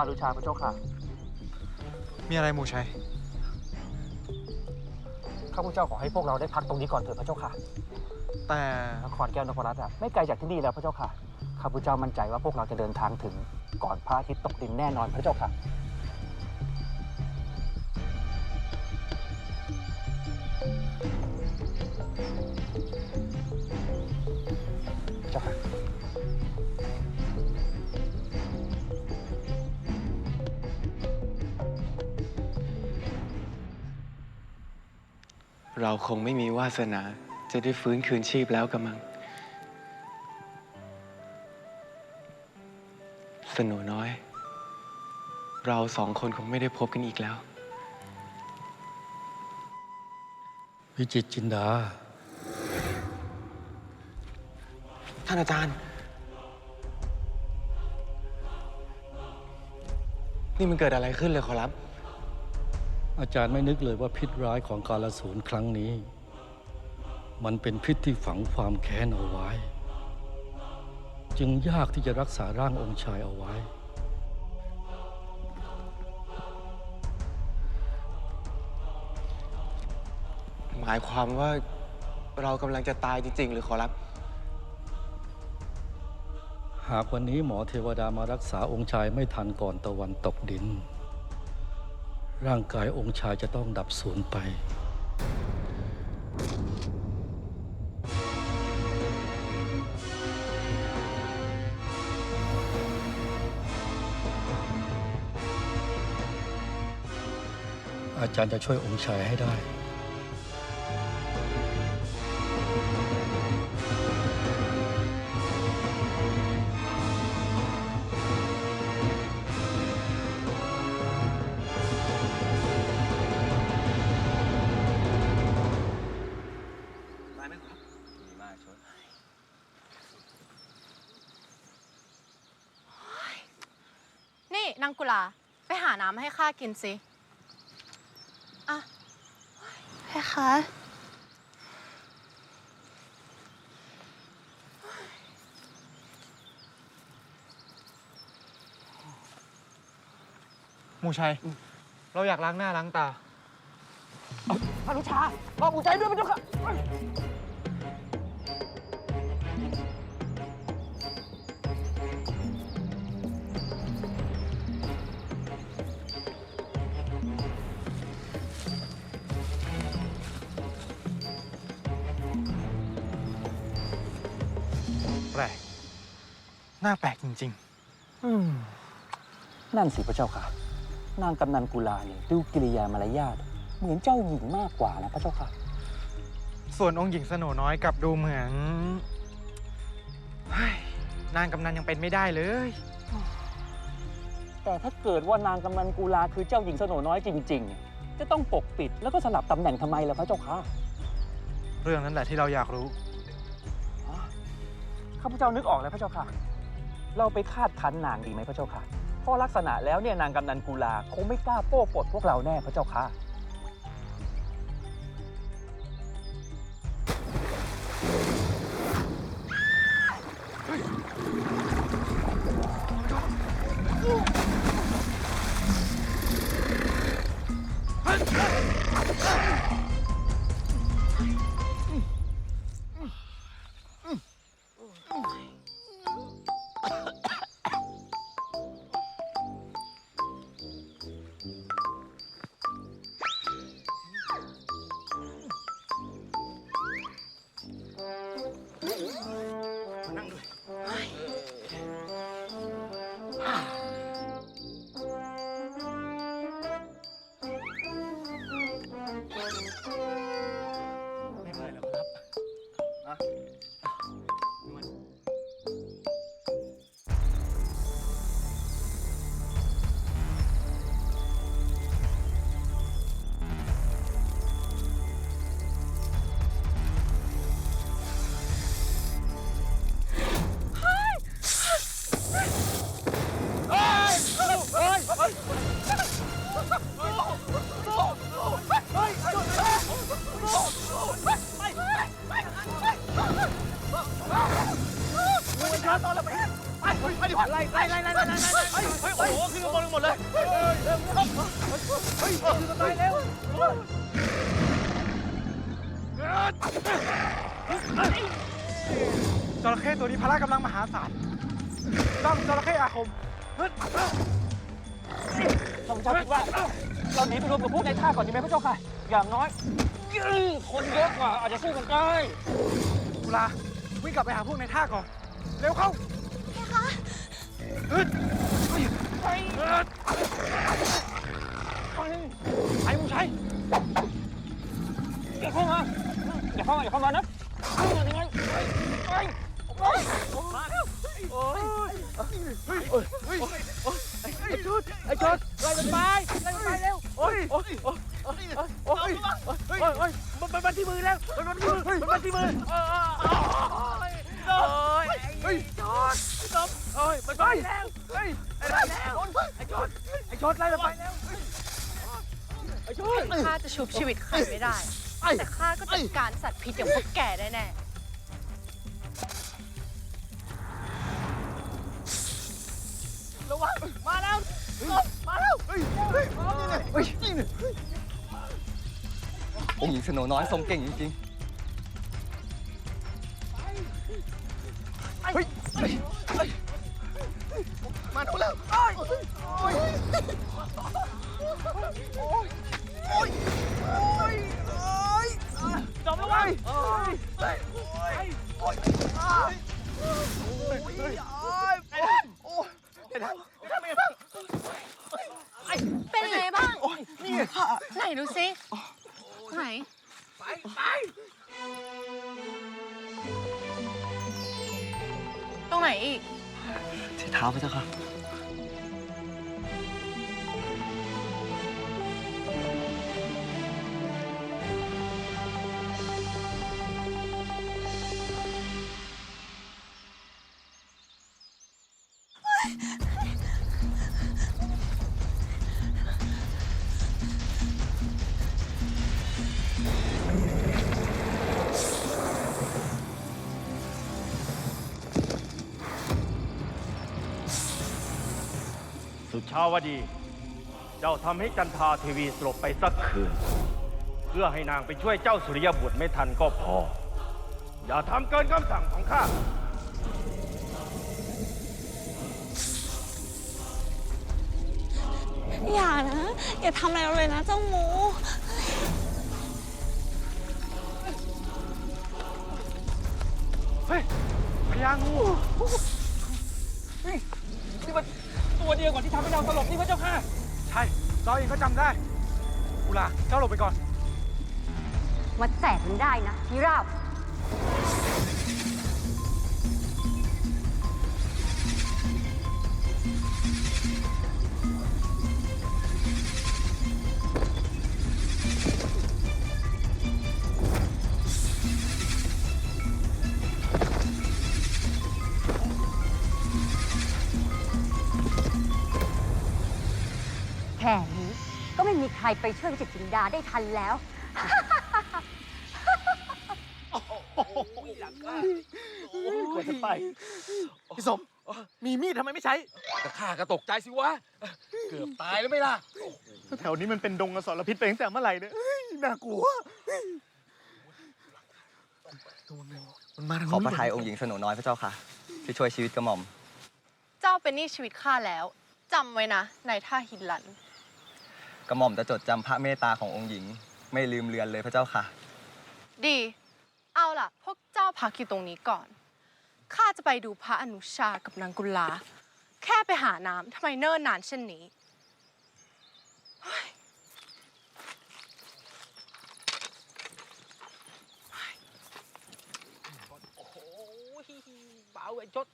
ารุชาพระเจ้าค่ะมีอะไรหมูชัย ข้าพเจ้าขอให้พวกเราได้พักตรงนี้ก่อนเถิดพระเจ้าค่ะแต่นครแก้วนครรัตน์อะไม่ไกลจากที่นี่แล้วพระเจ้าค่ะข้าพเจ้ามั่นใจว่าพวกเราจะเดินทางถึงก่อนพระอาทิตย์ตกดินแน่นอนพระเจ้าค่ะ เราคงไม่มีวาสนา จะได้ฟื้นคืนชีพแล้วกระมัง สนุน้อย เราสองคนคงไม่ได้พบกันอีกแล้ว วิจิตรจินดา ท่านอาจารย์ นี่มันเกิดอะไรขึ้นเลยขอรับ อาจารย์ไม่นึกเลยว่าพิษร้ายของกาลสูรครั้งนี้ มันเป็นพิษที่ฝังความแค้นเอาไว้ จึงยากที่จะรักษาร่างองค์ชายเอาไว้ หมายความว่าเรากำลังจะตายจริง ๆ หรือขอรับ หากวันนี้หมอเทวดามารักษาองค์ชายไม่ทันก่อนตะวันตกดิน ร่างกายองค์ชายจะต้องดับสูญไป อาจารย์จะช่วยองค์ชายให้ได้ นี่นางกุลา ไปหาน้ำมาให้ข้ากินสิอะเพคะหมูชัย เราอยากล้างหน้าล้างตาพระรุชารอหมูใจด้วยพระเจ้าค่ะ แปลกหน้าแปลกจริงอืม นั่นสิพระเจ้าค่ะ นางกำนันกุลาเนี่ยดูกิริยามารยาทเหมือนเจ้าหญิงมากกว่านะพระเจ้าค่ะๆส่วนองค์หญิงสโนน้อยกลับดูเหมือนเฮ้ยนางกำนันยังเป็นไม่ได้เลย แต่ถ้าเกิดว่านางกำนันกุลาคือเจ้าหญิงสโนน้อยจริง ๆ จะต้องปกปิดแล้วก็สลับตำแหน่งทำไมล่ะพระเจ้าค่ะ เรื่องนั้นแหละที่เราอยากรู้อ๋อ ข้าพเจ้านึกออกแล้วพระเจ้าค่ะ เราไปคาดคันนางดีไหมพระเจ้าค่ะเพราะลักษณะแล้วเนี่ยนางกำนันกุลาคงไม่กล้าโป้ปดพวกเราแน่พระเจ้าค่ะ อย่างน้อยคนเยอะกว่าอาจจะสู้กันได้กุลาวิ่งกลับไปหาพวกในท่าก่อน เร็วเข้าฮึดไปไอ้มึงใช้อย่าเข้ามาอย่าเข้ามาอย่าเข้ามานะเข้ามายังไงไปไปไปมาแล้วโอ้ยไอ้ชุดไอ้ชุดไล่มันไปไล่มันไปเร็วโอ้ยโอ้ย โอ้ยโอ้ยโอ้ยมันมันมันที่มือแล้วมันมันที่มือมันมันที่มือโอ้ยโอ้ยไอ้ชุดจบโอ้ยมันไปแล้วเฮ้ไอ้แล้วไอ้ชุดไอ้ชุดไล่มันไปแล้วไอ้ชุดข้าจะชุบชีวิตใครไม่ได้ แต่ข้าก็จัดการสัตว์พิษอย่างพวกแกได้แน่ระวังมาแล้วมาแล้ว องค์หญิงสโนน้อยทรงเก่งจริงเฮ้ยมาดูแล้วโอ้ยโอ้ยโอ้ยโอ้ยโอ้ยจบแล้ววะโอ้ยโอ้ยโอ้ยโอ้ยโอ้ย ที่เท้าาค่ะสุชาวดี เจ้าทำให้จันทาเทวีสลบไปสักคืน เพื่อให้นางไปช่วยเจ้าสุริยบุตรไม่ทันก็พอ อย่าทำเกินคำสั่งของข้าอย่านะ อย่าทำอะไรเราเลยนะเจ้าหมู เฮ้ยพญางูนี่นี่มันตัว เดียวกับที่ทำให้เราสลบนี่พระเจ้าค่ะ ใช่เราเองก็จำได้กุลาเจ้าหลบไปก่อน มาแจกมันได้นะพิราบ ไปช่วยวิจิตรจินดาได้ทันแล้ว กว่าจะไป พี่สม มีมีดทำไมไม่ใช้ก็ข้าก็ตกใจสิวะ เกือบตายแล้วไม่ล่ะ แถวนี้มันเป็นดงอสรพิษไปตั้งแต่เมื่อไหร่เนี่ยเฮ้ยน่ากลัวมันมาทางขอประทายองค์หญิงสโนน้อยพระเจ้าค่ะ ที่ช่วยชีวิตกระหม่อม เจ้าเป็นหนี้ชีวิตข้าแล้วจำไว้นะในท่าหินหลัน กระหม่อมจะจดจำพระเมตตาขององค์หญิง ไม่ลืมเลือนเลยพระเจ้าค่ะ ดี เอาล่ะ พวกเจ้าพักอยู่ตรงนี้ก่อน ข้าจะไปดูพระอนุชากับนางกุลา แค่ไปหาน้ำทำไมเนิ่นนานเช่นนี้เบาไอ้ชด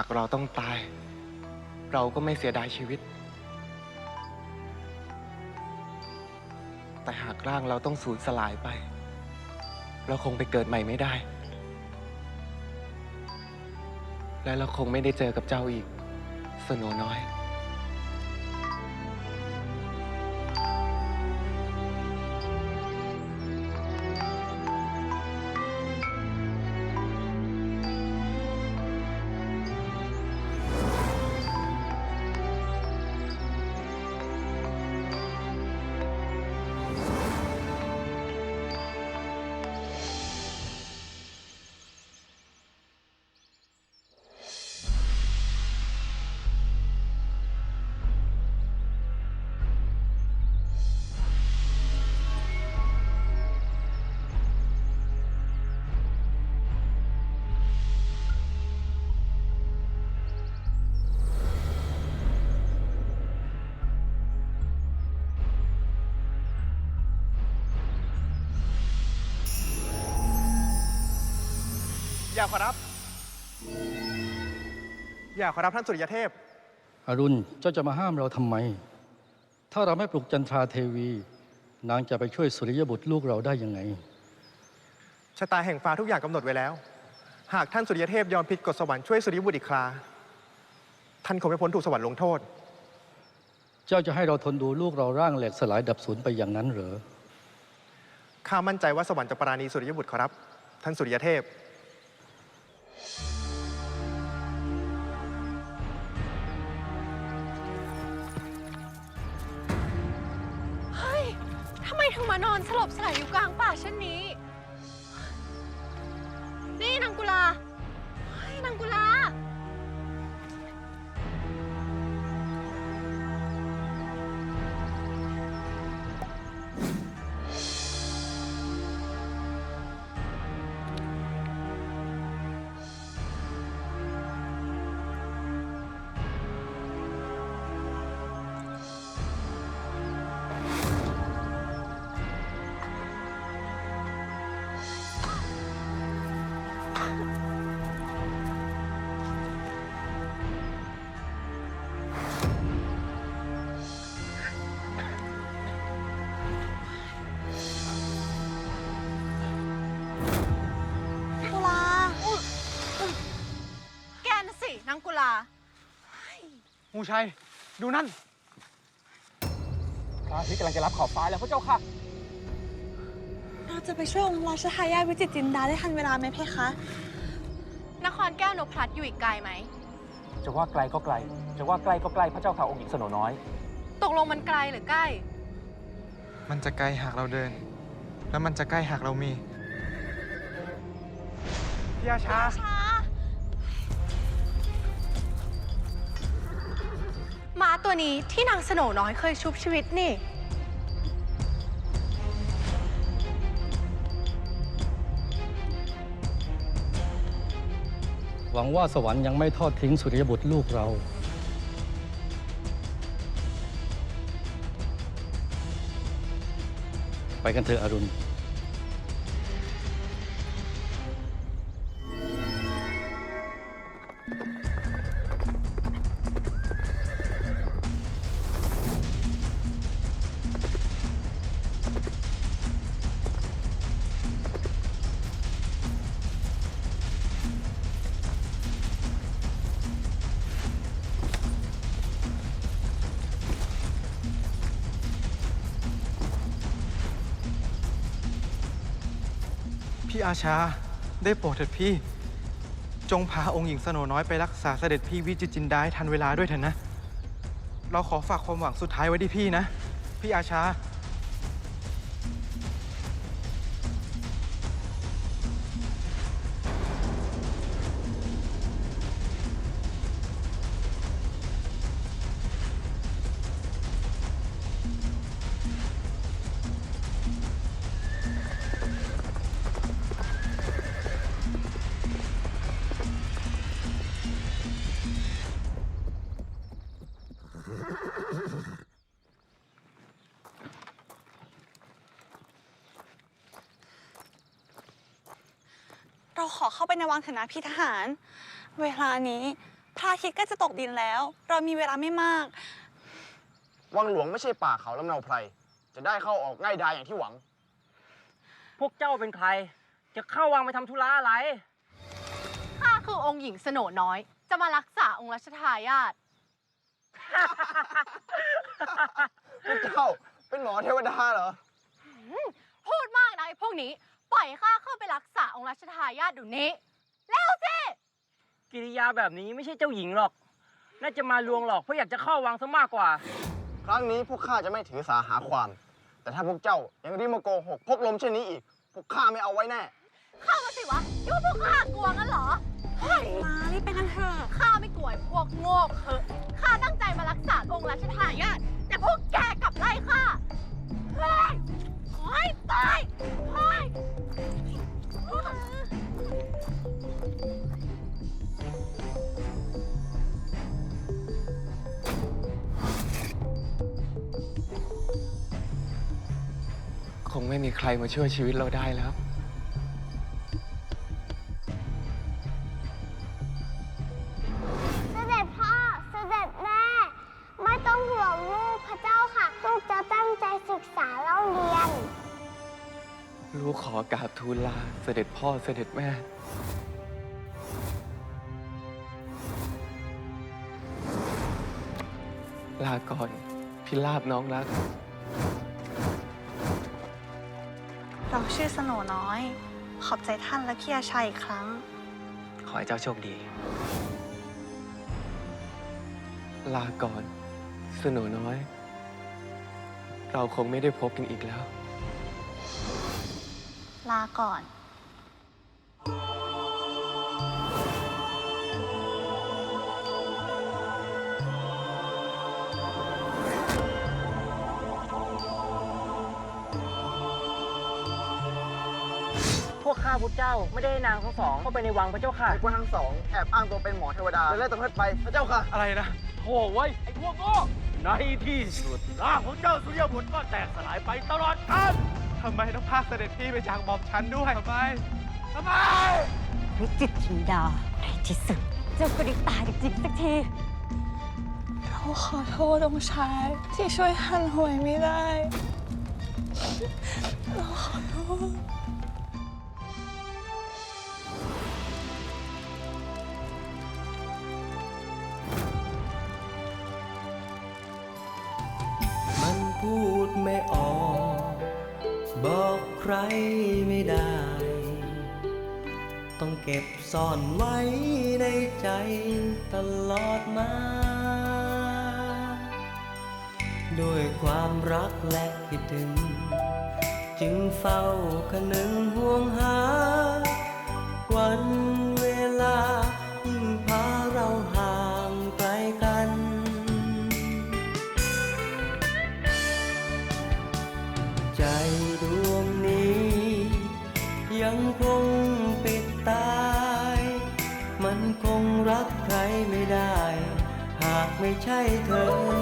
ากเราต้องตาย เราก็ไม่เสียดายชีวิต แต่หากร่างเราต้องสูญสลายไป เราคงไปเกิดใหม่ไม่ได้ และเราคงไม่ได้เจอกับเจ้าอีก สโนน้อย อย่าขอรับ อย่าขอรับท่านสุริยเทพ อรุณเจ้าจะมาห้ามเราทำไม ถ้าเราไม่ปลุกจันทราเทวี นางจะไปช่วยสุริยบุตรลูกเราได้ยังไง ชะตาแห่งฟ้าทุกอย่างกำหนดไว้แล้ว หากท่านสุริยเทพยอมผิดกฎสวรรค์ช่วยสุริยบุตรอีกครา ท่านคงไม่พ้นถูกสวรรค์ลงโทษ เจ้าจะให้เราทนดูลูกเราร่างแหลกสลายดับสูญไปอย่างนั้นเหรอ ข้ามั่นใจว่าสวรรค์จะปราณีสุริยบุตรขอรับ ท่านสุริยเทพ ถึงมานอนสลบสลายอยู่กลางป่าเช่นนี้ ชัย ดูนั่นพระอาทิตย์กำลังจะรับขอบฟ้าแล้วพระเจ้าค่ะ เราจะไปช่วยองค์ราชทายาทวิจิตรจินดาได้ทันเวลาไหมเพคะ นครแก้วนพพลัดอยู่อีกไกลไหม จะว่าไกลก็ไกล จะว่าใกล้ก็ใกล้พระเจ้าค่ะองค์หญิงสโนน้อย ตกลงมันไกลหรือใกล้ มันจะใกล้หากเราเดิน แล้วมันจะใกล้หากเรามีพี่อาชา ตัวนี้ที่นางสโหนน้อยเคยชุบชีวิตนี่ หวังว่าสวรรค์ยังไม่ทอดทิ้งสุริยบุตรลูกเรา ไปกันเถอะอรุณ พี่อาชาได้โปรดเถิดพี่ จงพาองค์หญิงสโนน้อยไปรักษาเสด็จพี่วิจิตรจินดาให้ทันเวลาด้วยเถอะนะ เราขอฝากความหวังสุดท้ายไว้ที่พี่นะ พี่อาชา ขอเข้าไปในวังเถอะนะพี่ทหาร เวลานี้พระอาทิตย์ก็จะตกดินแล้ว เรามีเวลาไม่มาก วังหลวงไม่ใช่ป่าเขาลำเนาไพร จะได้เข้าออกง่ายดายอย่างที่หวัง พวกเจ้าเป็นใคร จะเข้าวังไปทำธุระอะไร ข้าคือองค์หญิงสโหนน้อย จะมารักษาองค์รัชทายาทพวกเจ้าเป็นหมอเทวดาเหรอ พูดมากนะไอ้พวกนี้ ปล่อยข้าเข้าไปรักษาองค์รัชทายาทเดี๋ยวนี้ แล้วสิ กิริยาแบบนี้ไม่ใช่เจ้าหญิงหรอก น่าจะมาลวงหลอกเพราะอยากจะเข้าวังซะมากกว่า ครั้งนี้พวกข้าจะไม่ถือสาหาความ แต่ถ้าพวกเจ้ายังรีบมาโกหกพกลมเช่นนี้อีก พวกข้าไม่เอาไว้แน่ เข้ามาสิวะคิดว่าพวกข้ากลัวงั้นเหรอเฮ้ยมารีบไปกันเถอะข้าไม่กลัวไอ้พวกโง่เขอะข้าตั้งใจมารักษาองค์รัชทายาทแต่พวกแกกลับไล่ข้าเฮ้ยโอ้ยตายเฮ้ยคงไม่มีใครมาช่วยชีวิตเราได้แล้ว ขอกราบทูลลาเสด็จพ่อเสด็จแม่ ลาก่อนพิลาบน้องรัก เราชื่อสโหนน้อย ขอบใจท่านและพี่อาชัยอีกครั้ง ขอให้เจ้าโชคดี ลาก่อนสโหนน้อย เราคงไม่ได้พบกันอีกแล้ว ลาก่อนพวกข้าพุทธเจ้าไม่ได้ให้นางทั้งสองเข้าไปในวังพระเจ้าค่ะไอ้พวกทั้งสองแอบอ้างตัวเป็นหมอเทวดาและไล่ตำรวจไปพระเจ้าค่ะ อะไรนะโถ่ไว้ยไอ้พวกโง่ในที่สุดร่างของเจ้าสุริยบุตรก็แตกสลายไปตลอดกาล ทำไมต้องพากเสด็จพี่ไปจากหม่อมฉันด้วยทำไมทำไมวิจิตรชินดาในที่สุดเจ้าก็ได้ตายจริงๆสักทีเราขอโทษองค์ชายที่ช่วยหันหวยไม่ได้เราขอโทษ ไม่ได้ ต้องเก็บซ่อนไว้ในใจตลอดมา ด้วยความรักและคิดถึง จึงเฝ้าคนึงห่วงหา ไม่ใช่เธอ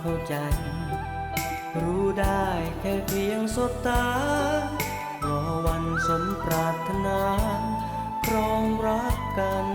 เข้าใจ รู้ได้แค่เพียงสบตารอวันสมปรารถนาครองรักกัน